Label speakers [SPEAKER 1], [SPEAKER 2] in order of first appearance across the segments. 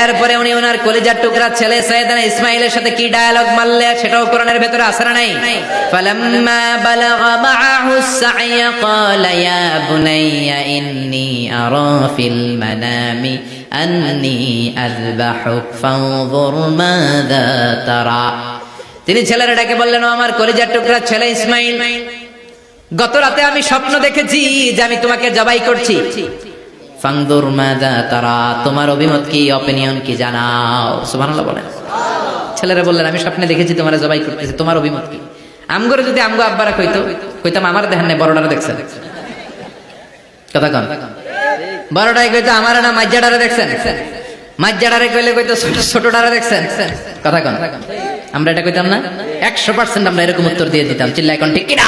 [SPEAKER 1] এরপরে উনি ওনার কলিজার টুকরা ছেলে সৈয়দানা ইসমাইলের সাথে কি ডায়ালগ মারলে সেটাও কোরআনের ভেতরে আসে না নাই ফালাম্মা বালাগা মাআহু السعي قال يا بني إني أرى في المنام أني أذبحك فانظر ماذا ترى তিনি ছেলের ডাকে বললেন ও আমার কলিজার টুকরা ছেলে ইসমাইল গত রাতে আমি স্বপ্ন দেখেছি যে আমি তোমাকে জবাই করছি ফাংদুর মাদা তারা, তোমার অভিমত কি অপিনিয়ন কি জানাও। সুবহানাল্লাহ বলেন। ছেলেরা বললেন, আমি স্বপ্নে দেখেছি তোমার জবাই করতেছি, তোমার অভিমত কি? আমগরে যদি আমগো আব্বারা কইতো, কইতাম, আমার দেখেন নাই বড়ডারে দেখছেন। কথা কন। বড়টাই কইতো, আমার না মাজ্জাডারে দেখছেন? মাজ্জাডারে কইলে কইতো, ছোট ছোটডারে দেখছেন? কথা কন। আমরা এটা কইতাম না, একশো পার্সেন্ট আমরা এরকম উত্তর দিয়ে দিতাম। চিল্লা এখন ঠিক কিনা?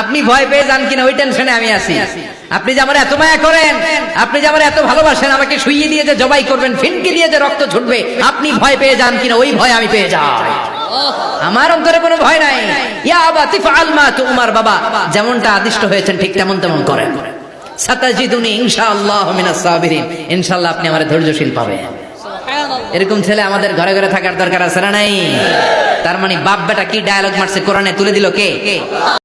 [SPEAKER 1] আপনি ভয় পেয়ে যান কিনা ওই টেনশনে আমি আছি। আপনি যে আমার এত মায়া করেন আপনি যে আমার এত ভালোবাসেন আমাকে শুইয়ে দিয়ে যে জবাই করবেন ফিনকি দিয়ে যে রক্ত ছুটবে আপনি ভয় পেয়ে যান কিনা ওই ভয় আমি পেয়ে যাই। আমার অন্তরে কোনো ভয় নাই। ইয়া আবা তিফআল মা তুমার বাবা যেমনটা আদিষ্ট হয়েছেন ঠিক তেমন তেমন করেন। সাতাজিদুনি ইনশাআল্লাহ মিনাস সাবিরিন। ইনশাআল্লাহ আপনি আমার ধৈর্যশীল পাবেন। এরকম ছেলে আমাদের ঘরে ঘরে থাকার দরকার আছে না নাই? তার মানে বাপ বেটা কি ডায়ালগ মারছে কোরআনে তুলে দিল কে?